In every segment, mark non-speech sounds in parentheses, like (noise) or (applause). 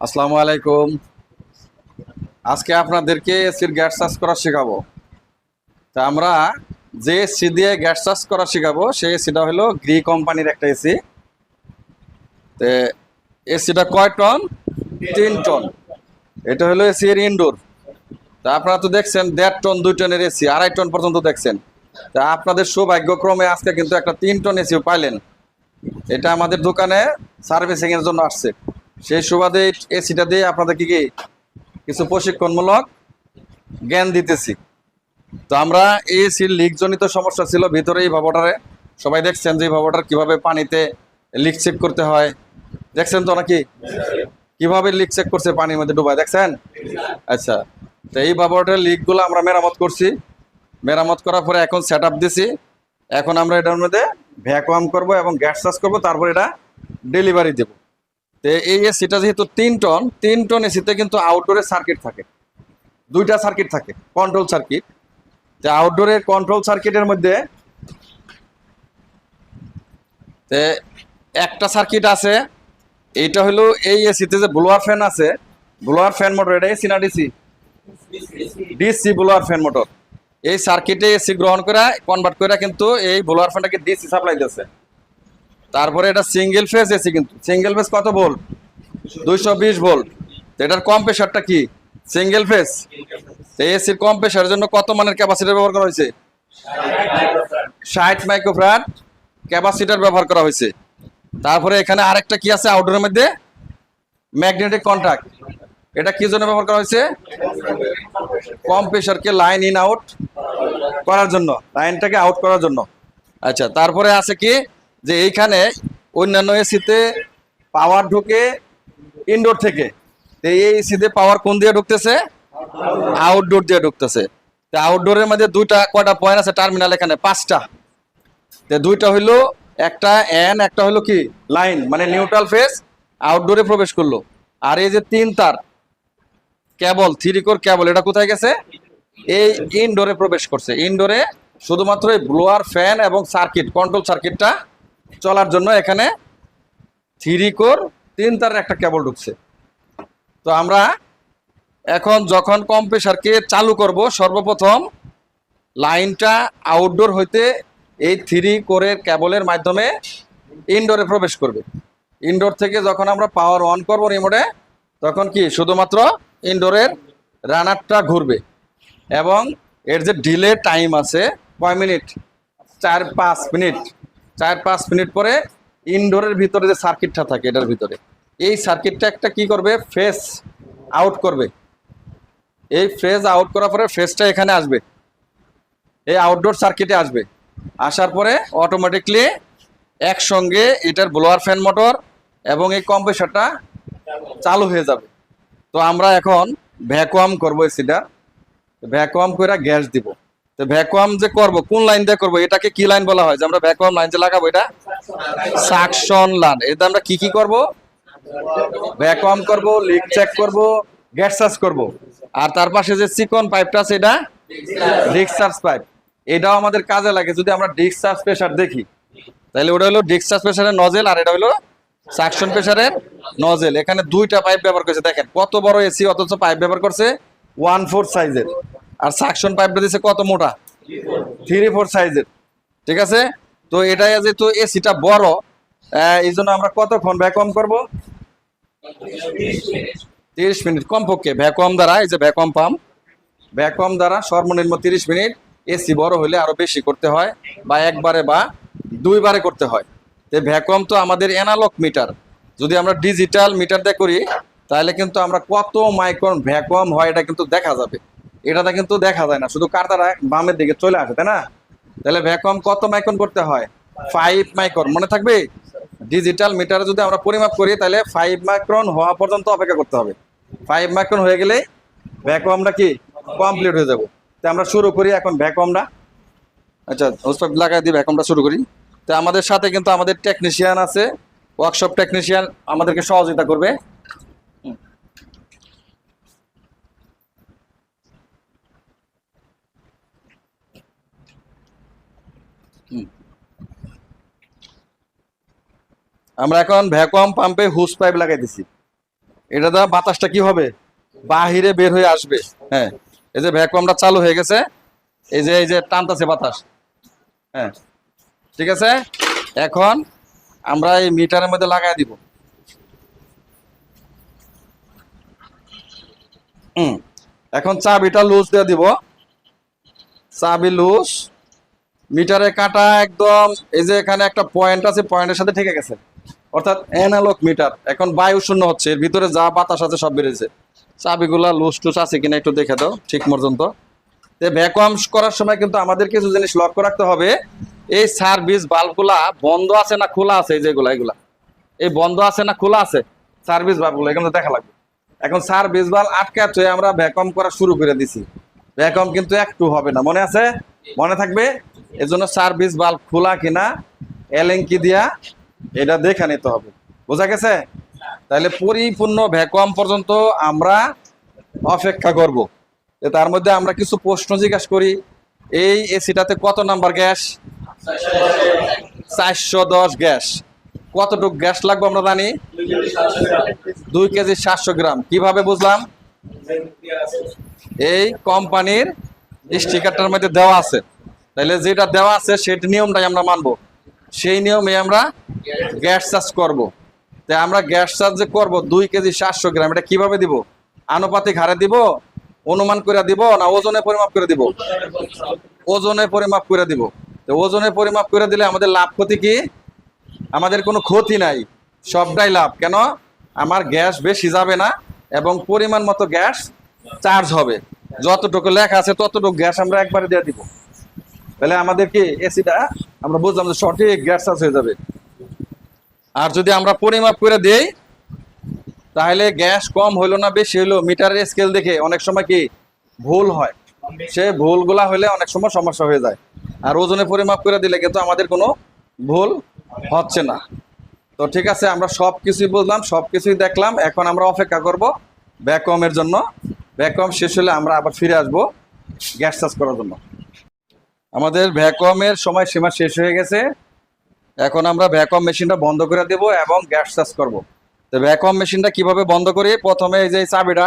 আসসালামু আলাইকুম। আজকে আপনাদেরকে এসির গ্যাস চার্জ করা শেখাবো। তা আমরা যে এসি দিয়ে গ্যাস চার্জ করা শেখাবো, সেই এসিটা হলো গ্রি কোম্পানির একটা এসি। তে এসিটা কয় টন? তিন টন। এটা হলো এসি এর ইনডোর। তা আপনারা তো দেখছেন, দেড় টন, দুই টনের এসি, আড়াই টন পর্যন্ত দেখছেন। তা আপনাদের সৌভাগ্যক্রমে আজকে কিন্তু একটা তিন টন এসিও পাইলেন। এটা আমাদের দোকানে সার্ভিসিং এর জন্য আসছে। সেই সুবাদে এসিটা দিয়ে আপনাদেরকে কি কিছু প্রশিক্ষণমূলক জ্ঞান দিতেছি। তো আমরা এসির লিকজনিত সমস্যা ছিল, ভিতরে এই ভাবটারে সবাই দেখছেন যে এই ভাবটার কীভাবে পানিতে লিক চেক করতে হয়। দেখছেন তো নাকি? কীভাবে লিক চেক করছে পানির মধ্যে ডুবায়, দেখছেন? আচ্ছা তো এই ভাবটার লিকগুলো আমরা মেরামত করছি। মেরামত করার পরে এখন সেট আপ দিছি। এখন আমরা এটার মধ্যে ভ্যাকুয়াম করব এবং গ্যাস চার্জ করব, তারপর এটা ডেলিভারি দেব। এই এসিটা যেহেতু তিন টন তিন টন এসিতে কিন্তু আউটডোরে সার্কিট থাকে। দুইটা সার্কিট থাকে কন্ট্রোল সার্কিট তো আউটডোরের কন্ট্রোল সার্কিটের মধ্যে তে একটা সার্কিট আছে, এইটা হলো এই এসিতে যে ব্লোয়ার ফ্যান আছে ব্লোয়ার ফ্যান মোটর এটা এসি না DC? DC blower fan motor এই সার্কিটে এসি গ্রহণ করে কনভার্ট করে কিন্তু এই ব্লোয়ার ফ্যানটাকে ডিসি সাপ্লাই দিচ্ছে তারপরে এটা সিঙ্গেল ফেজ এসি কিন্তু। সিঙ্গেল ফেজ কত ভোল্ট দুইশো বিশ তো এটার কম প্রেশারটা কি সিঙ্গেল ফেজ এই এসির কম প্রেশারের জন্য কত মানের ক্যাপাসিটার ব্যবহার করা হয়েছে? ষাট মাইক্রোফ্রাট ক্যাপাসিটার ব্যবহার করা হয়েছে। তারপরে এখানে আরেকটা কি আছে আউটডোরের মধ্যে? ম্যাগনেটিক কন্ট্রাক্ট এটা কি জন্য ব্যবহার করা হয়েছে? কম প্রেশারকে লাইন ইন আউট করার জন্য লাইনটাকে আউট করার জন্য। আচ্ছা তারপরে আছে কি? যে এইখানে অন্যান্য এসিতে পাওয়ার ঢুকে ইনডোর থেকে। তো এই এসিতে পাওয়ার কোন দিয়ে ঢুকতেছে? আউটডোর দিয়ে ঢুকতেছে। তো আউটডোরের মধ্যে দুইটা, কয়টা পয়েন্ট আছে টার্মিনাল এখানে? পাঁচটা। তো দুইটা হইল একটা এন একটা হলো কি? লাইন মানে নিউট্রাল ফেস আউটডোরে প্রবেশ করল। আর এই যে তিন তার কেবল থ্রি কোর কেবল এটা কোথায় গেছে? এই ইনডোরে প্রবেশ করছে। ইনডোরে শুধুমাত্র এই ব্লোয়ার ফ্যান এবং সার্কিট কন্ট্রোল সার্কিটটা চলার জন্য এখানে থ্রি কোর, তিন তারের একটা কেবল ঢুকছে। তো আমরা এখন যখন কম্প্রেসারকে চালু করব, সর্বপ্রথম লাইনটা আউটডোর হইতে এই থ্রি কোরের কেবলের মাধ্যমে ইনডোরে প্রবেশ করবে। ইনডোর থেকে যখন আমরা পাওয়ার অন করব রিমোটে তখন কি শুধুমাত্র ইনডোরের রানারটা ঘুরবে। এবং এর যে ডিলে টাইম আছে, কয় মিনিট? চার পাঁচ মিনিট। চার পাঁচ মিনিট পরে ইনডোরের ভিতরে যে সার্কিটটা থাকে, এটার ভিতরে। এই সার্কিটটা একটা কি করবে? ফেস আউট করবে। এই ফেজ আউট করার পরে ফেসটা এখানে আসবে। এই আউটডোর সার্কিটে আসবে। আসার পরে অটোমেটিকলি একসঙ্গে এটার ব্লোয়ার ফ্যান মোটর এবং এই কম্প্রেসারটা চালু হয়ে যাবে। তো আমরা এখন ভ্যাকুয়াম করব এসিটা ভ্যাকুয়াম করে গ্যাস দিব। তো ভ্যাকুয়াম যে করব, কোন লাইন দিয়ে করব? এটাকে কি লাইন বলা হয়? যে আমরা ভ্যাকুয়াম লাইন যে লাগাবো এটা? সাকশন লাইন এটা আমরা কি কি করব? ভ্যাকুয়াম করব লিক চেক করব গ্যাস চার্জ করব। আর তার পাশে যে চিকন পাইপটা আছে এটা? ডিসচার্জ পাইপ এটাও আমাদের কাজে লাগে, যদি আমরা ডিসচার্জ প্রেশার দেখি। তাহলে ওটা হলো ডিসচার্জ প্রেশারের নজেল আর এটা হলো সাকশন প্রেশারের নজেল এখানে দুইটা পাইপ ব্যবহার করেছে, দেখেন। কত বড় এসি অথচ পাইপ ব্যবহার করছে ওয়ান ফোর সাইজের আর সাকশন পাইপটা দিচ্ছে কত মোটা? থ্রি ফোর সাইজের ঠিক আছে? তো এটা যেহেতু এসিটা বড়। এই জন্য আমরা কতক্ষণ ভ্যাকুয়াম করব? তিরিশ মিনিট। কমপক্ষে। ভ্যাকুয়াম দ্বারা, এই যে ভ্যাকুয়াম পাম্প ভ্যাকুয়াম দ্বারা সর্বনিম্ন তিরিশ মিনিট এসি বড় হলে আরও বেশি করতে হয়, বা একবারে বা দুইবারে করতে হয়। তো ভ্যাকুয়াম তো আমাদের অ্যানালগ মিটার যদি আমরা ডিজিটাল মিটার দিয়ে করি, তাহলে কিন্তু আমরা কত মাইক্রন ভ্যাকুয়াম হয় এটা কিন্তু দেখা যাবে। এটাতে কিন্তু দেখা যায় না। শুধু কারতারা বামের দিকে চলে আসে, তাই না? তাহলে ভ্যাকুয়াম কত মাইক্রন করতে হয়? ফাইভ মাইক্রন মনে থাকবে? ডিজিটাল মিটারে যদি আমরা পরিমাপ করি, তাহলে ফাইভ মাইক্রন হওয়া পর্যন্ত অপেক্ষা করতে হবে। ফাইভ মাইক্রন হয়ে গেলে ভ্যাকুয়ামটা কি? কমপ্লিট হয়ে যাব। তো আমরা শুরু করি এখন ভ্যাকুয়ামটা আচ্ছা হোস্পাইপ লাগাই দিয়ে ভ্যাকুয়ামটা শুরু করি। তো আমাদের সাথে কিন্তু আমাদের টেকনিশিয়ান আছে। ওয়ার্কশপ টেকনিশিয়ান আমাদেরকে সহযোগিতা করবে। আমরা এখন ভ্যাকুয়াম পাম্পে হুস পাইপ লাগাই দিছি। এটা দ্বারা বাতাসটা কি হবে? বাহিরে বের হয়ে আসবে। হ্যাঁ এই যে ভ্যাকুয়ামটা চালু হয়ে গেছে, এই যে এই যে টানতাছে বাতাস। হ্যাঁ ঠিক আছে? এখন আমরা এই মিটারের মধ্যে লাগাই দিব। এখন চাবিটা লুজ দিয়ে দিব। চাবি লুজ মিটারে কাটা একদম, এই যে এখানে একটা পয়েন্ট আছে পয়েন্টের সাথে ঠেকে গেছে। অর্থাৎ অ্যানালগ মিটার এখন বায়ু শূন্য হচ্ছে, এর ভিতরে যা বাতাস আছে সব বেড়েছে চাবিগুলা লুজ টুস আছে কিনা একটু দেখে দাও, ঠিক পর্যন্ত তো ভ্যাকুয়াম করার সময় কিন্তু আমাদের কিছু জিনিস লক্ষ্য রাখতে হবে, এই সার্ভিস বাল্বগুলা বন্ধ আছে না খোলা আছে, এই যেগুলা এগুলা এই বন্ধ আছে না খোলা আছে সার্ভিস বাল্বগুলো এখানে দেখা লাগবে। এখন সার্ভিস বাল্ব আটকাচ্ছে আমরা ভ্যাকুয়াম করা শুরু করে দিছি। ভ্যাকুয়াম কিন্তু একটু হবে না, মনে আছে? মনে থাকবে? এজন্য সার্ভিস বাল্ব খোলা কিনা, এলেঙ্কি দিয়া এটা দেখে নিতে হবে। বোঝা গেছে? তাহলে পরিপূর্ণ ভ্যাকুয়াম পর্যন্ত আমরা অপেক্ষা করব। তার মধ্যে আমরা কিছু প্রশ্ন জিজ্ঞাসা করি। এই এসিটাতে কত নাম্বার গ্যাস? চারশো দশ গ্যাস। কতটুকু গ্যাস লাগবে আমরা জানি? দুই কেজি সাতশো গ্রাম। কীভাবে বুঝলাম? এই কোম্পানির স্টিকারটার মধ্যে দেওয়া আছে। তাহলে যেটা দেওয়া আছে সেটা নিয়মটাই আমরা মানবো। সেই নিয়মে আমরা গ্যাস চার্জ করব। তাই আমরা গ্যাস চার্জ যে করব, দুই কেজি সাতশো গ্রাম, এটা কীভাবে দিব? আনুপাতিক হারে দিব, অনুমান করে দিব, না ওজনে পরিমাপ করে দিব? ওজনে পরিমাপ করে দিব। তো ওজনে পরিমাপ করে দিলে আমাদের লাভ ক্ষতি কি? আমাদের কোনো ক্ষতি নাই। সবটাই লাভ। কেন? আমার গ্যাস বেশি যাবে না এবং পরিমাণ মতো গ্যাস চার্জ হবে। যতটুকু লেখা আছে, ততটুকু গ্যাস আমরা একবারে দিয়ে দিব। তাহলে আমাদের কি এসিটা আমরা বুঝলাম যে সঠিক গ্যাস চার্জ হয়ে যাবে। আর যদি আমরা পরিমাপ করে দেই, তাহলে গ্যাস কম হইল না, বেশি হইল। মিটারের স্কেল দেখে অনেক সময় কি ভুল হয়। সে ভুলগুলা হলে অনেক সময় সমস্যা হয়ে যায়। আর ওজনে পরিমাপ করে দিলে কিন্তু আমাদের কোনো ভুল হচ্ছে না। তো ঠিক আছে, আমরা সব কিছুই বুঝলাম সব কিছুই দেখলাম। এখন আমরা অপেক্ষা করব ব্যাকমের জন্য। ব্যাকম শেষ হলে আমরা আবার ফিরে আসব গ্যাস চার্জ করার জন্য। আমাদের ভ্যাকুয়ামের সময় সীমা শেষ হয়ে গেছে। এখন আমরা ভ্যাকুয়াম মেশিনটা বন্ধ করে দেব এবং গ্যাস চার্জ করব। তো ভ্যাকুয়াম মেশিনটা কীভাবে বন্ধ করি? প্রথমে এই যে চাবিটা,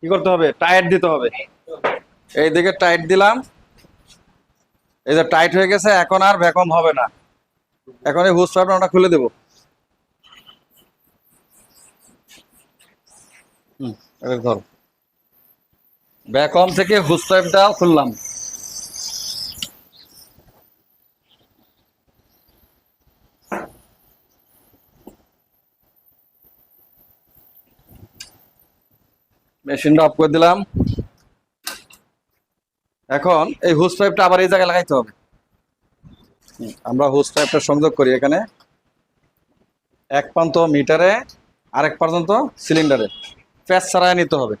কি করতে হবে? টাইট দিতে হবে। এই দিকে টাইট দিলাম। এই যে টাইট হয়ে গেছে, এখন আর ভ্যাকুয়াম হবে না। এখন এই হুস আমরা খুলে দেব। হুম ধরো। ভ্যাকুয়াম থেকে হুস পাইপটা খুললাম। মেশিনটা অফ করে দিলাম। এখন এই হুস পাইপটা আবার এই জায়গায় লাগাইতে হবে। আমরা হুস পাইপটা সংযোগ করি এখানে। এক প্রান্ত মিটারে, আরেক পর্যন্ত সিলিন্ডারে প্যাচ ছাড়াই নিতে হবে।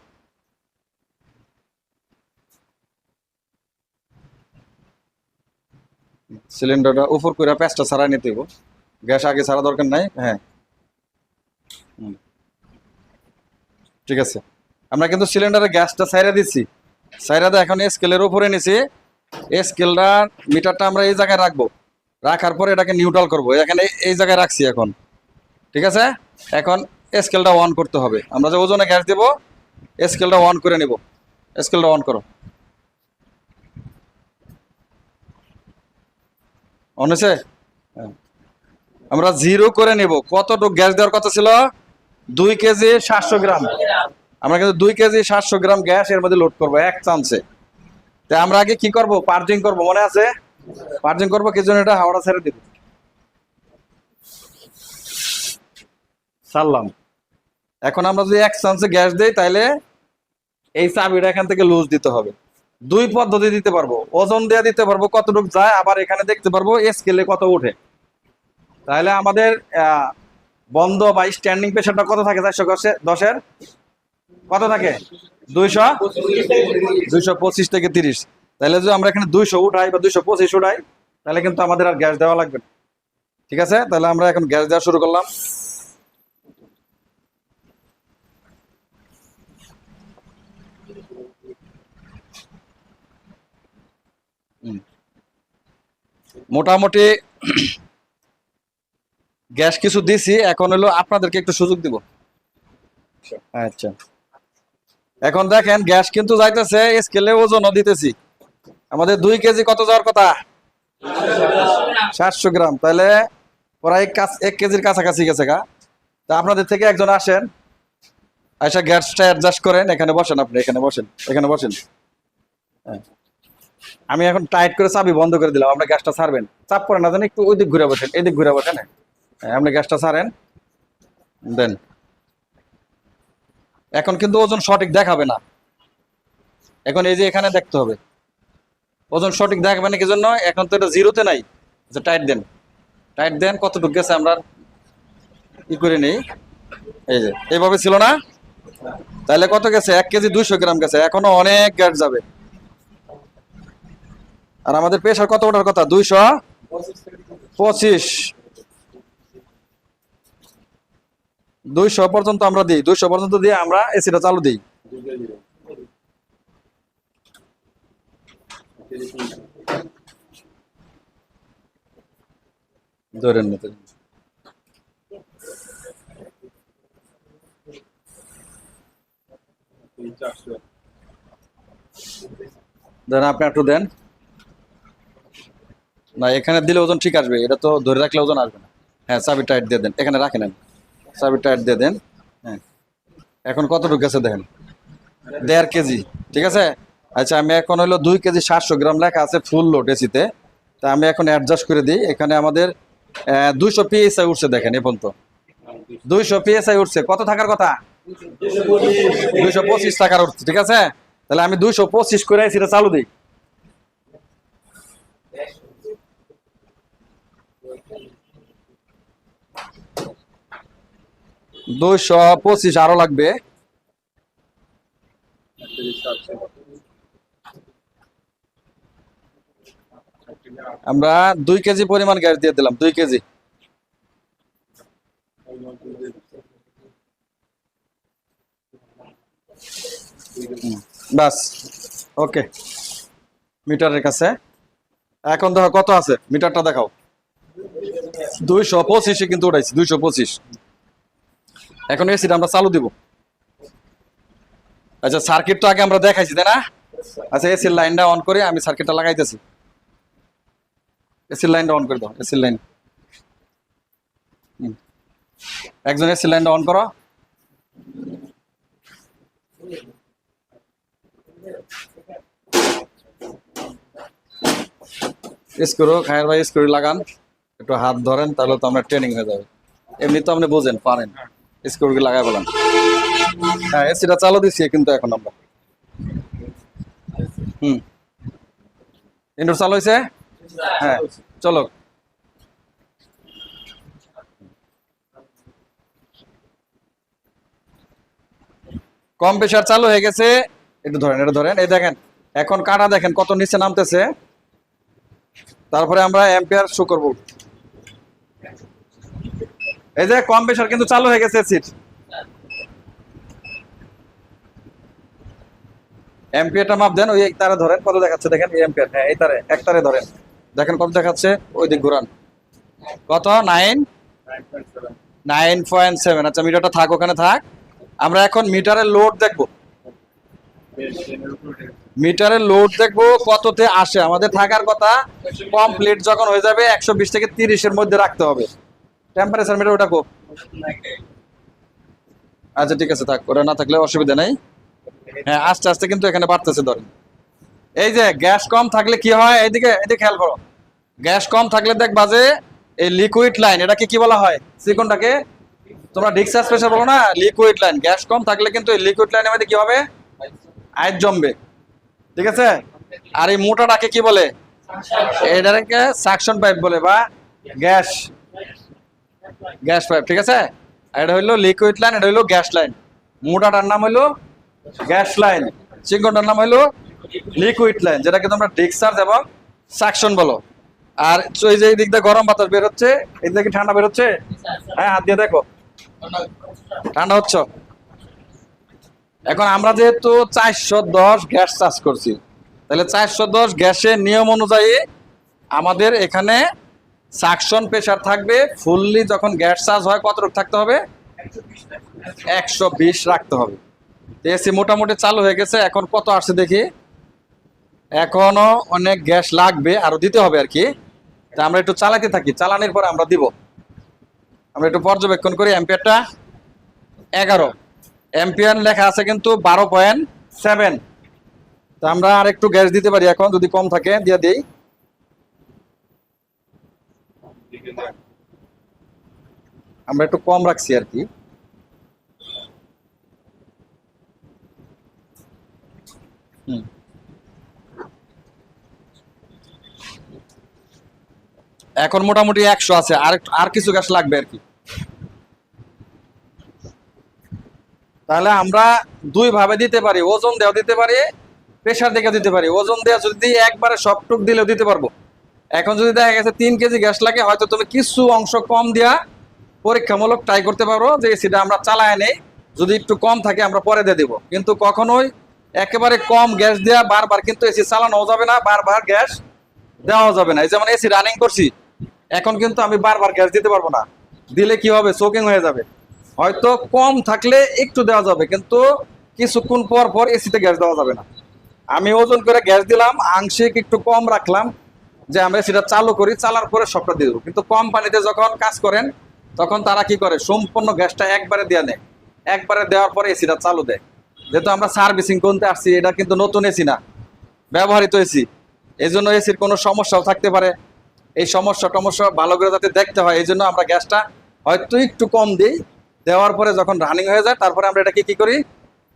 সিলিন্ডারটা উপর করে প্যাচটা ছাড়াই নিতে গ্যাস আগে ছাড়া দরকার নাই হ্যাঁ। ঠিক আছে। আমরা কিন্তু সিলিন্ডারে গ্যাসটা ছাইরা দিচ্ছি ছাইরা এখন স্কেলের উপরে নিছি। স্কেলটা, মিটারটা আমরা এই জায়গায় রাখব। রাখার পরে এটাকে নিউট্রাল করব। এখানে এই জায়গায় রাখছি এখন। ঠিক আছে? এখন স্কেলটা অন করতে হবে। আমরা যে ওজনে গ্যাস দেবো, স্কেলটা অন করে নিব। স্কেলটা অন করো। অন হয়েছে হ্যাঁ। আমরা জিরো করে নিব। কতটুকু গ্যাস দেওয়ার কথা ছিল? দুই কেজি সাতশো গ্রাম। আমরা কিন্তু দুই কেজি সাতশো গ্রাম গ্যাস এর মধ্যে লোড করব, এক চান্সে তো আমরা আগে কি করব? পার্জিং করব, মনে আছে? পার্জিং করব, কি জন্য এটা? হাওড়া ছেড়ে দিব। ছাড়লাম এখন আমরা যদি এক চান্সে গ্যাস দেই তাহলে এই চাবিটা এখান থেকে লুজ দিতে হবে। দুই পদ্ধতি দিতে পারব। ওজন দিয়ে দিতে পারব, কতটুকু যায়, আবার এখানে দেখতে পারব স্কেলে কত উঠে তাহলে আমাদের বন্ধ বা স্ট্যান্ডিং প্রেশারটা কত থাকে চারশো দশের? কত থাকে? দুইশো? দুইশো পঁচিশ থেকে তিরিশ। তাহলে যদি আমরা এখানে দুইশো উঠাই বা দুইশো পঁচিশ উঠাই, তাহলে কিন্তু আমাদের আর গ্যাস দেওয়া লাগবে না। ঠিক আছে? তাহলে আমরা এখন গ্যাস দেওয়া শুরু করলাম। মোটামুটি (clears throat) গ্যাস কিছু দিছি এখন হলো আপনাদেরকে একটু সুযোগ দিব। আচ্ছা। এখন দেখেন গ্যাস কিন্তু যাইতেছে স্কেলে ওজনও দিতেছি। আমাদের দুই কেজি কত যাওয়ার কথা? সাতশো গ্রাম। তাহলে প্রায় কাছ- এক কেজির কাছাকাছি গেছে গা। তা আপনাদের থেকে একজন আসেন। আচ্ছা গ্যাসটা অ্যাডজাস্ট করেন। এখানে বসেন আপনি এখানে বসেন এখানে বসেন। হ্যাঁ। আমি এখন টাইট করে চাবি বন্ধ করে দিলাম, আপনি গ্যাসটা ছাড়বেন। চাপ করে না জানি একটু ওই দিক ঘুরে বসেন, এদিক ঘুরে বসেন। আপনি গ্যাসটা ছাড়েন, দেন। এখন কিন্তু ওজন সঠিক দেখাবে না। এখন এই যে এখানে দেখতে হবে। ওজন সঠিক দেখাবে না, কি জন্য? এখন তো এটা জিরোতে নাই। যে টাইট দেন। টাইট দেন, কতটুকু গেছে আমরা ই করে নেই। এই যে, এইভাবে ছিল না? তাহলে কত গেছে? এক কেজি দুইশো গ্রাম গেছে। এখনও অনেক গ্যাস যাবে। আর আমাদের প্রেশার কত ওঠার কথা? দুইশো পঁচিশ। দুইশো পর্যন্ত আমরা দিই। দুইশো পর্যন্ত দিয়ে আমরা এসিটা চালু দিই। ধরেন। আপনি একটু দেন। না, এখানে দিলে ওজন ঠিক আসবে। এটা তো ধরে রাখলে ওজন আসবে না। হ্যাঁ চাবি টাইট দিয়ে দেন। এখানে রাখে নেন চাবি টাইট দিয়ে দেন। হ্যাঁ। এখন কতটুকু গেছে দেখেন? দেড় কেজি। ঠিক আছে? আচ্ছা আমি এখন হলো দুই কেজি সাতশো গ্রাম লেখা আছে ফুল লোড এসিতে তা আমি এখন অ্যাডজাস্ট করে দিই। এখানে আমাদের দুইশো পিএসআই উঠছে দেখেন এ পর্যন্ত। দুইশো পিএসআই উঠছে। কত থাকার কথা? দুইশো পঁচিশ। টাকার উঠছে। ঠিক আছে? তাহলে আমি দুইশো পঁচিশ করে এসিটা চালু দিই। দুইশো পঁচিশ আরও লাগবে। আমরা দুই কেজি পরিমাণ গ্যাস দিয়ে দিলাম, দুই কেজি। বাস, ওকে, মিটারের কাছে। এখন দেখো কত আছে, মিটারটা দেখাও। দুইশো পঁচিশে কিন্তু উঠাইছি, দুইশো পঁচিশ। এখন এসিটা আমরা চালু দিব। আচ্ছা সার্কিট তো আগে আমরা দেখাইছি, তাই না? আচ্ছা এসির লাইনটা অন করে আমি সার্কিটটা লাগাইতেছি। এসির লাইনটা অন করে দাও এসির লাইন। একজন এসির লাইনটা অন করো। স্ক্রু, খায়ের ভাই স্ক্রু লাগান। একটু হাত ধরেন, তাহলে তো আমরা ট্রেনিং হয়ে যাবে। এমনি তো আপনি বোঝেন, পারেন। স্ক্রুকে লাগাই বলেন হ্যাঁ এসিটা চালু দিচ্ছি কিন্তু এখন আমরা। হুম। ইন্ডোর চালু হয়েছে? হ্যাঁ চলো। কম প্রেশার চালু হয়ে গেছে। একটু ধরেন এটা ধরেন। এই দেখেন, এখন কাটা দেখেন কত নিচে নামতেছে। তারপরে আমরা এম্পিয়ার শো করব। এই যে কম প্রেশার কিন্তু চালু হয়ে গেছে সিট এম্পিয়ারটা মাপ দেন, ওই এক তারে ধরেন, কত দেখাচ্ছে দেখেন, এই এম্পিয়ার হ্যাঁ এই তারে, এক তারে ধরেন। দেখেন কত দেখাচ্ছে, ওই দিক ঘুরান। কত? নাইন নাইন পয়েন্ট সেভেন আচ্ছা মিটারটা থাক, ওখানে থাক। আমরা এখন মিটারের লোড দেখব। মিটারের লোড দেখব কততে আসে। আমাদের থাকার কথা কমপ্লিট যখন হয়ে যাবে একশো বিশ থেকে তিরিশের মধ্যে রাখতে হবে। টেম্পারেচার মিটার ওটা কো। আচ্ছা ঠিক আছে, থাক, ওটা না থাকলে অসুবিধা নেই। হ্যাঁ আস্তে আস্তে কিন্তু এখানে বাড়তেছে, ধরেন। এই যে, গ্যাস কম থাকলে কি হয়? এইদিকে এদিকে খেয়াল করো। গ্যাস কম থাকলে দেখবা যে, এই লিকুইড লাইন এটাকে কি বলা হয়? সিকনটাকে তোমরা ডিক্সাস প্রেসার বলো না লিকুইড লাইন গ্যাস কম থাকলে কিন্তু এই লিকুইড লাইনের মধ্যে কি হবে? আইস জমবে। ঠিক আছে? আর এই মোটাটাকে কি বলে? এটাকে সাকশন পাইপ বলে বা গ্যাস। গ্যাস পাইপ, ঠিক আছে? এটা হইল লিকুইড লাইন এটা হইল গ্যাস লাইন মোটাটার নাম হইল গ্যাস লাইন চিকনটার নাম হইল লিকুইড লাইন যেটাকে তোমরা ডিক্সার্জ এবং সাকশন বলো। আর ওই যে এই দিক দিয়ে গরম বাতাস বের হচ্ছে, এই দিকে ঠান্ডা বের হচ্ছে? হ্যাঁ হাত দিয়ে দেখো। ঠান্ডা হচ্ছে। এখন আমরা যেহেতু চারশো দশ গ্যাস চার্জ করছি, তাহলে চারশো দশ গ্যাসের নিয়ম অনুযায়ী আমাদের এখানে সাকশন প্রেশার থাকবে ফুললি যখন গ্যাস চার্জ হয়, কতটুকু থাকতে হবে? একশো বিশ রাখতে হবে। এসি মোটামুটি চালু হয়ে গেছে, এখন কত আসছে দেখি? এখনও অনেক গ্যাস লাগবে, আরও দিতে হবে আর কি। তা আমরা একটু চালাতে থাকি, চালানোর পর আমরা দিব। আমরা একটু পর্যবেক্ষণ করি অ্যাম্পিয়ারটা এগারো। অ্যাম্পিয়ার লেখা আছে কিন্তু বারো পয়েন্ট সেভেন তা আমরা আর একটু গ্যাস দিতে পারি এখন, যদি কম থাকে, দিয়ে দিই। আমরা একটু কম রাখছি আর কি। এখন মোটামুটি একশো আছে, আর আর কিছু গাছ লাগবে আর কি। তাহলে আমরা দুই ভাবে দিতে পারি, ওজন দেওয়া দিতে পারি প্রেশার দেখে দিতে পারি। ওজন দেওয়া যদি একবারে সবটুক দিলেও দিতে পারব। এখন যদি দেখা গেছে তিন কেজি গ্যাস লাগে, হয়তো তুমি কিছু অংশ কম দিয়া পরীক্ষামূলক ট্রাই করতে পারো যে সেটা আমরা চালায় নেই। যদি একটু কম থাকে, আমরা পরে দিয়ে দিব। কিন্তু কখনোই একেবারে কম গ্যাস দেওয়া বারবার কিন্তু এসি চালানো যাবে না, বারবার গ্যাস দেওয়া যাবে না। এই যেমন এসি রানিং করছি, এখন কিন্তু আমি বারবার গ্যাস দিতে পারব না। দিলে কি হবে? চোকিং হয়ে যাবে। হয়তো কম থাকলে একটু দেওয়া যাবে, কিন্তু কিছুক্ষণ পর পর এসিতে গ্যাস দেওয়া যাবে না। আমি ওজন করে গ্যাস দিলাম, আংশিক একটু কম রাখলাম যে আমরা সেটা চালু করি, চালার পরে সবটা দিয়ে দেবো। কিন্তু কম পানিতে যখন কাজ করেন, তখন তারা কি করে? সম্পূর্ণ গ্যাসটা একবারে দিয়ে নেয়। একবারে দেওয়ার পরে এসিটা চালু দেয়। যেহেতু আমরা সার্ভিসিং করতে আসছি, এটা কিন্তু নতুন এসি না, ব্যবহৃত এসি এই জন্য এসির কোনো সমস্যাও থাকতে পারে। এই সমস্যা টমস্যা ভালো করে যাতে দেখতে হয়, এই জন্য আমরা গ্যাসটা হয়তো একটু কম দিই। দেওয়ার পরে যখন রানিং হয়ে যায়, তারপরে আমরা এটাকে কি করি?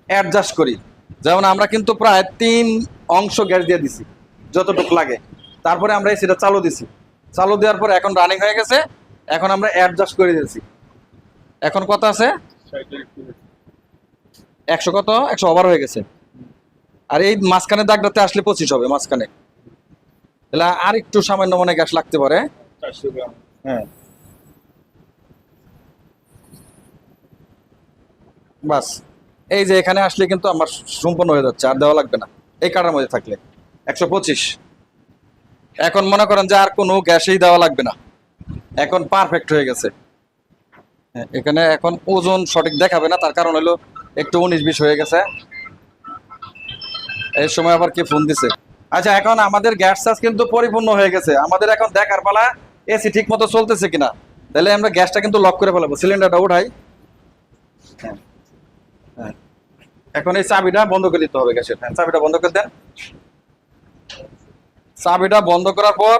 অ্যাডজাস্ট করি। যেমন আমরা কিন্তু প্রায় তিন অংশ গ্যাস দিয়ে দিছি, যতটুকু লাগে। তারপরে আমরা এসিটা চালু দিছি। চালু দেওয়ার পর এখন রানিং হয়ে গেছে। এখন আমরা অ্যাডজাস্ট করে দিয়েছি। এখন কত আছে? একশো কত? একশো ওভার হয়ে গেছে। আর এই মাঝখানে দাগটাতে আসলে পঁচিশ হবে মাঝখানে। তাহলে আর একটু সামান্য মনে গ্যাস লাগতে পারে। হ্যাঁ। বাস। এই যে এখানে আসলে কিন্তু আমার সম্পূর্ণ হয়ে যাচ্ছে আর দেওয়া লাগবে না। এই কাটার মধ্যে থাকলে। একশো পঁচিশ। এখন মনে করেন যে আর কোনো গ্যাসেই দেওয়া লাগবে না। এখন পারফেক্ট হয়ে গেছে। হ্যাঁ, এখানে এখন ওজন সঠিক দেখাবে না তার কারণ হলো একটু উনিশ বিশ হয়ে গেছে। এই সময় আবার কি ফোন দিছে? আচ্ছা এখন আমাদের গ্যাস চার্জ কিন্তু পরিপূর্ণ হয়ে গেছে। আমাদের এখন দেখার পালা এসি ঠিক মতো চলতেছে কিনা? তাহলে আমরা গ্যাসটা কিন্তু লক করে ফেলাবো। সিলিন্ডারটা উঠাই। হ্যাঁ। হ্যাঁ। এখন এই চাবিটা বন্ধ করে দিতে হবে গ্যাসের। চাবিটা বন্ধ করে দেন। চাবিটা বন্ধ করার পর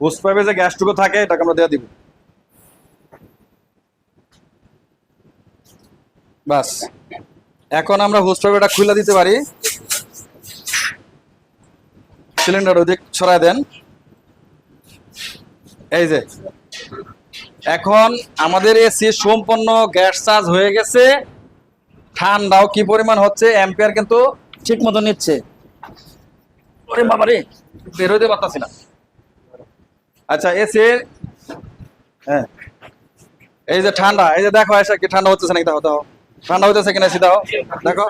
হুস পাইপে যে গ্যাসটুকু থাকে এটাকে আমরা দিয়ে দিব। বাস। এখন আমরা হুস পাইপটা খুলে দিতে পারি। সিলিন্ডার ওদিক ছড়ায় দেন। এই যে। এখন আমাদের এসি সম্পূর্ণ গ্যাস চার্জ হয়ে গেছে। ঠান্ডাও কি পরিমাণ হচ্ছে অ্যাম্পিয়ার কিন্তু ঠিক মতো নিচ্ছে। ওরে বাবা রে বের হইতে পারতাছি না। আচ্ছা এসি হ্যাঁ। এই যে ঠান্ডা এই যে দেখো এসে কি ঠান্ডা হচ্ছে নাকি? ঠান্ডা হইতেছে কিনা দাও। দেখো।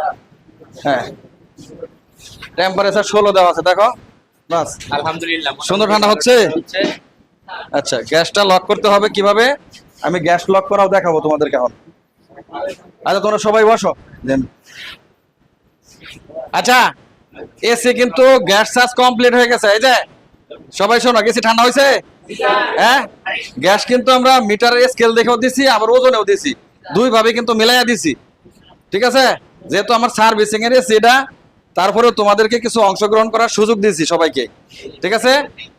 হ্যাঁ। টেম্পারেচার ষোলো দেওয়া আছে দেখো। বাস। আলহামদুলিল্লাহ সুন্দর ঠান্ডা হচ্ছে? আচ্ছা গ্যাসটা লক করতে হবে কীভাবে? আমি গ্যাস লক করাও দেখাবো তোমাদেরকে এখন। আচ্ছা তোমরা সবাই বসো। আচ্ছা এসি কিন্তু গ্যাস চার্জ কমপ্লিট হয়ে গেছে, এই যে। সবাই শোনো গেছি ঠান্ডা হয়েছে? হ্যাঁ? গ্যাস কিন্তু আমরা মিটারের স্কেল দেখেও দিছি, আবার ওজনেও দিছি। দুই ভাবে কিন্তু মিলাইয়া দিছি। ঠিক আছে? যেহেতু আমার সার্ভিসিং এর এসি এটা তারপরেও তোমাদেরকে কিছু অংশগ্রহণ করার সুযোগ দিয়েছি সবাইকে। ঠিক আছে?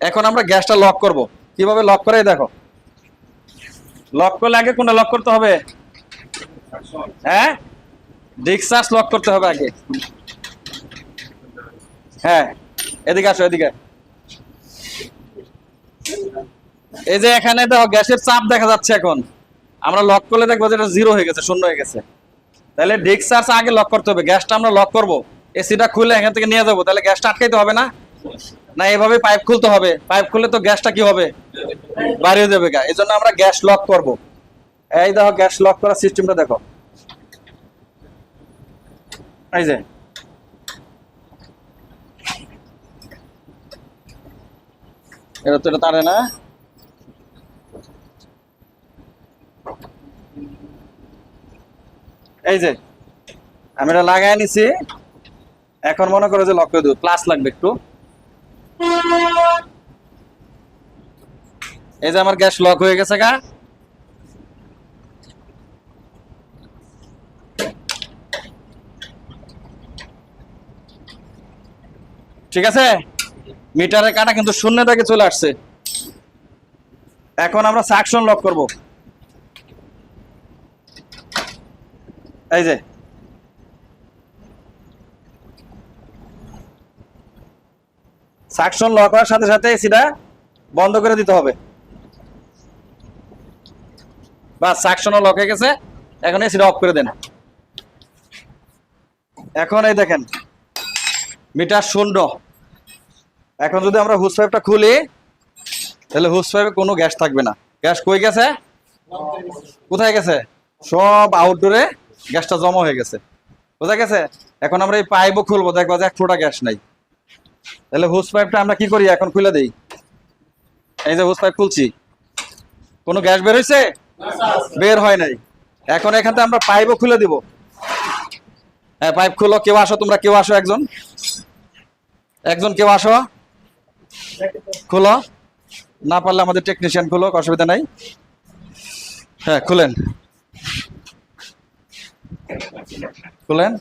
এখন আমরা গ্যাসটা লক করব। কীভাবে লক করে দেখো। লক করলে আগে কোনটা লক করতে হবে? হ্যাঁ? ডিক্সাস লক করতে হবে আগে। হ্যাঁ এদিকে আসো, এদিকে। এই যে এখানে দেখো, গ্যাসের চাপ দেখা যাচ্ছে এখন। আমরা লক করলে দেখব যে এটা জিরো হয়ে গেছে, শূন্য হয়ে গেছে। তাহলে ডিক্সাস আগে লক করতে হবে, গ্যাসটা আমরা লক করব। এসিটা খুলে এখান থেকে নিয়ে যাব, তাহলে গ্যাসটা আটকাইতে হবে না? না, এভাবে পাইপ খুলতে হবে। পাইপ খুললে তো গ্যাসটা কি হবে? বাড়িয়ে যাবে গা। এই জন্য আমরা গ্যাস লক করব। এই দেখো, গ্যাস লক করার সিস্টেমটা দেখো। এই যে এটা তো এটা তারে না? এই যে, আমি এটা লাগাই নিছি এখন মনে করো যে লক করে প্লাস লাগবে একটু। এই যে আমার গ্যাস লক হয়ে গেছে গা। ঠিক আছে? মিটারের কাটা কিন্তু শূন্য থেকে চলে আসছে। এখন আমরা সাকশন লক করব। এই যে। সাকশন লক হওয়ার সাথে সাথে এসিটা বন্ধ করে দিতে হবে। বাস সাকশনও লক হয়ে গেছে। এখন এসিটা অফ করে দেন। এখন এই দেখেন, মিটার শূন্য। এখন যদি আমরা হুস পাইপটা খুলি, তাহলে হুস পাইপে কোনো গ্যাস থাকবে না। গ্যাস কই গেছে? কোথায় গেছে? সব আউটডোরে গ্যাসটা জমা হয়ে গেছে। বোঝা গেছে? এখন আমরা এই পাইপও খুলবো, দেখব যে এক ফোঁটা গ্যাস নাই। তাহলে হুস পাইপটা আমরা কি করি? এখন খুলে দিই। এই যে হুস পাইপ খুলছি। কোনো গ্যাস বের হয়েছে বের হয় নাই। এখন এখান থেকে আমরা পাইপও খুলে দিব। হ্যাঁ পাইপ খুলো, কেউ আসো, তোমরা কেউ আসো একজন। একজন কেউ আসো। খুলো। না পারলে আমাদের টেকনিশিয়ান খুলো, অসুবিধা নাই। হ্যাঁ খুলেন। খুলেন।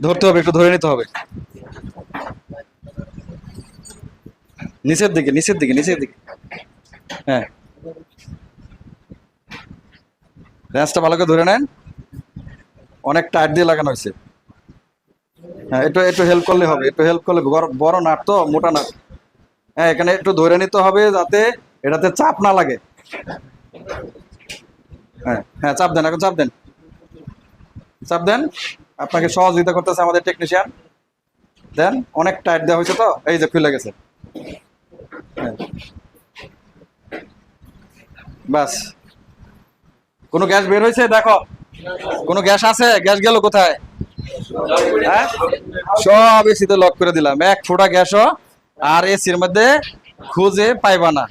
ধরতে হবে, একটু ধরে নিতে হবে। নিচের দিকে নিচের দিকে নিচের দিকে। হ্যাঁ। র্যান্সটা ভালো করে ধরে নেন। অনেক টাইট দিয়ে লাগানো হয়েছে। হ্যাঁ একটু একটু হেল্প করলে হবে, একটু হেল্প করলে বড়- নাট তো, মোটা নাট। হ্যাঁ এখানে একটু ধরে নিতে হবে যাতে এটাতে চাপ না লাগে। হ্যাঁ হ্যাঁ চাপ দেন, এখন চাপ দেন। চাপ দেন, আপনাকে সহযোগিতা করতেছে আমাদের টেকনিশিয়ান দেন, অনেক টাইট দেওয়া হয়েছে তো, এই যে খুলে গেছে। হ্যাঁ। বাস। কোনো গ্যাস বের হয়েছে? দেখো। কোনো গ্যাস আছে? গ্যাস গেল কোথায়? হ্যাঁ? সব এসিতে লক করে দিলাম। এক ফোঁটা গ্যাসও আর এসির মধ্যে খুঁজে পাইবা না।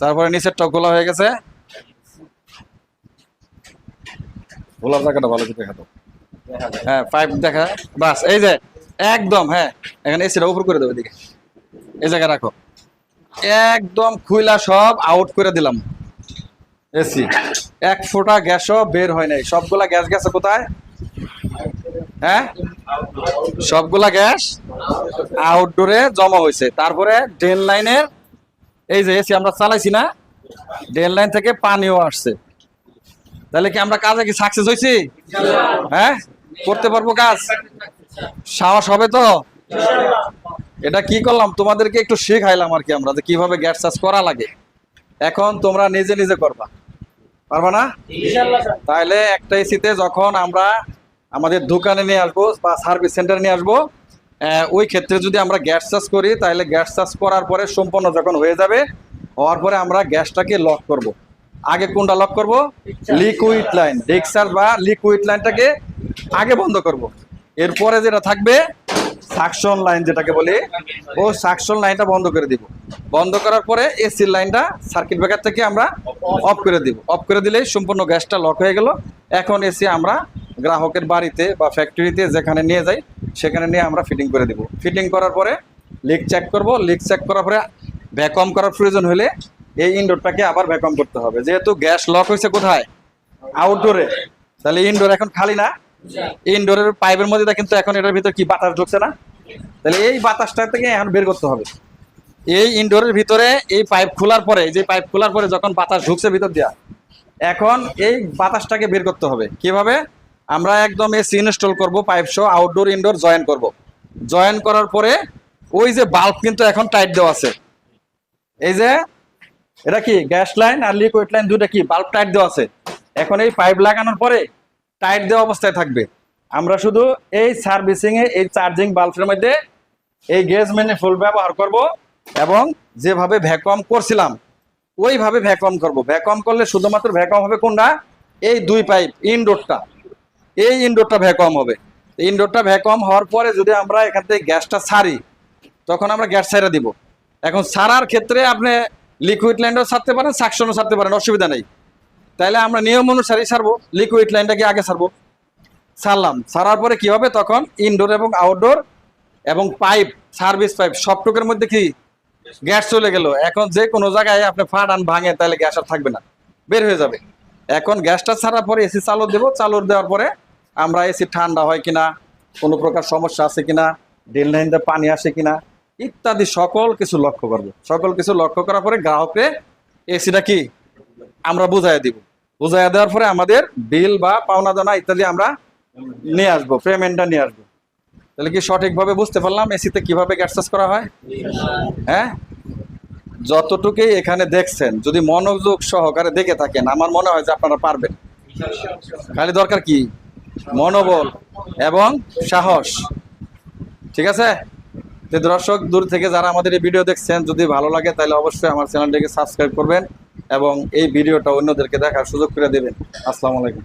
তারপরে নিচের টক গোলা হয়ে গেছে। গোলাপ জায়গাটা ভালো করে হ্যাঁ পাইপ দেখা। বাস, এই যে, একদম হ্যাঁ এখানে এসিটা উপর করে দেবো এদিকে। এই জায়গায় রাখো। একদম খুইলা সব আউট করে দিলাম। এসি। এক ফোঁটা গ্যাসও বের হয় নাই। সবগুলা গ্যাস গেছে কোথায়? হ্যাঁ? সবগুলা গ্যাস আউটডোরে জমা হয়েছে। তারপরে ড্রেন লাইনের, এই যে এসি আমরা চালাইছি না, ড্রেন লাইন থেকে পানিও আসছে। তাহলে কি আমরা কাজে কি সাকসেস হয়েছি? হ্যাঁ? করতে পারব কাজ? সাহস হবে তো? এটা কি করলাম? তোমাদেরকে একটু শেখাইলাম আর কি আমরা যে কীভাবে গ্যাস চাষ করা লাগে। এখন তোমরা নিজে নিজে করবা। পারবা না? তাহলে একটা এসিতে যখন আমরা আমাদের দোকানে নিয়ে আসব বা সার্ভিস সেন্টারে নিয়ে আসব ওই ক্ষেত্রে যদি আমরা গ্যাস চাষ করি তাহলে গ্যাস চাষ করার পরে সম্পন্ন যখন হয়ে যাবে হওয়ার পরে আমরা গ্যাসটাকে লক করব। আগে কোনটা লক করব? লিকুইড লাইন ডেক্সার বা লিকুইড লাইনটাকে আগে বন্ধ করব। এরপরে যেটা থাকবে সাকশন লাইন যেটাকে বলি ও সাকশন লাইনটা বন্ধ করে দিব। বন্ধ করার পরে এসির লাইনটা সার্কিট ব্রেকার থেকে আমরা অফ করে দিব। অফ করে দিলেই সম্পূর্ণ গ্যাসটা লক হয়ে গেল। এখন এসি আমরা গ্রাহকের বাড়িতে বা ফ্যাক্টরিতে যেখানে নিয়ে যাই, সেখানে নিয়ে আমরা ফিটিং করে দিব। ফিটিং করার পরে লিক চেক করব। লিক চেক করার পরে ভ্যাকুয়াম করার প্রয়োজন হলে এই ইনডোরটাকে আবার ভ্যাকুয়াম করতে হবে। যেহেতু গ্যাস লক হয়েছে কোথায়? আউটডোরে তাহলে ইনডোর এখন খালি না? ইনডোরের পাইপের মধ্যে কিন্তু এখন এটার ভিতর কি বাতাস ঢুকছে না? তাহলে এই বাতাসটা থেকে এখন বের করতে হবে। এই ইনডোরের ভিতরে এই পাইপ খোলার পরে, যে পাইপ খোলার পরে যখন বাতাস ঢুকছে ভিতর দিয়া, এখন এই বাতাসটাকে বের করতে হবে। কীভাবে? আমরা একদম এসি ইনস্টল করব পাইপ সহ আউটডোর ইনডোর জয়েন করব। জয়েন করার পরে ওই যে বাল্ব কিন্তু এখন টাইট দেওয়া আছে। এই যে, এটা কি গ্যাস লাইন আর লিকুইড লাইন দুটা কি বাল্ব টাইট দেওয়া আছে। এখন এই পাইপ লাগানোর পরে টাইট দেওয়া অবস্থায় থাকবে। আমরা শুধু এই সার্ভিসিংয়ে এই চার্জিং বাল্বের মধ্যে এই গ্যাস মেনে ফুল ব্যবহার করব। এবং যেভাবে ভ্যাকুয়াম করছিলাম, ওইভাবে ভ্যাকুয়াম করব। ভ্যাকুয়াম করলে শুধুমাত্র ভ্যাকুয়াম হবে কোনটা? এই দুই পাইপ ইনডোরটা এই ইনডোরটা ভ্যাকুয়াম হবে। ইনডোরটা ভ্যাকুয়াম হওয়ার পরে যদি আমরা এখান থেকে গ্যাসটা ছাড়ি, তখন আমরা গ্যাস ছাড়া দিব। এখন ছাড়ার ক্ষেত্রে আপনি লিকুইড লাইনটাও ছাড়তে পারেন সাকশনও ছাড়তে পারেন, অসুবিধা নেই। তাহলে আমরা নিয়ম অনুসারেই ছাড়বো লিকুইড লাইনটাকে আগে ছাড়বো। ছাড়লাম। ছাড়ার পরে কি হবে? তখন ইনডোর এবং আউটডোর এবং পাইপ সার্ভিস পাইপ সবটুকের মধ্যে কি গ্যাস চলে গেল। এখন যে কোনো জায়গায় আপনি ফাটান ভাঙে, তাহলে গ্যাস আর থাকবে না। বের হয়ে যাবে। এখন গ্যাসটা ছাড়ার পরে এসি চালু দেবো। চালু দেওয়ার পরে আমরা এসি ঠান্ডা হয় কিনা, কোনো প্রকার সমস্যা আছে কিনা ড্রেন লাইনতে পানি আসে কিনা, ইত্যাদি সকল কিছু লক্ষ্য করব। সকল কিছু লক্ষ্য করার পরে গ্রাহককে এসিটা কি? আমরা বুঝাই দিব। বুঝাই দেওয়ার পরে আমাদের বিল বা পাওনা দানা ইত্যাদি আমরা নিয়ে আসব, পেমেন্টটা নিয়ে আসব। তাহলে কি সঠিকভাবে বুঝতে পারলাম এসিতে কীভাবে গ্যাস চাষ করা হয়? হ্যাঁ? যতটুকুই এখানে দেখছেন, যদি মনোযোগ সহকারে দেখে থাকেন, আমার মনে হয় যে আপনারা পারবেন। খালি দরকার কি? মনোবল এবং সাহস। ঠিক আছে? দর্শক, দূর থেকে যারা আমাদের এই ভিডিও দেখছেন, যদি ভালো লাগে, তাহলে অবশ্যই আমার চ্যানেলটিকে সাবস্ক্রাইব করবেন এবং এই ভিডিওটা অন্যদেরকে দেখার সুযোগ করে দেবেন। আসসালামু আলাইকুম।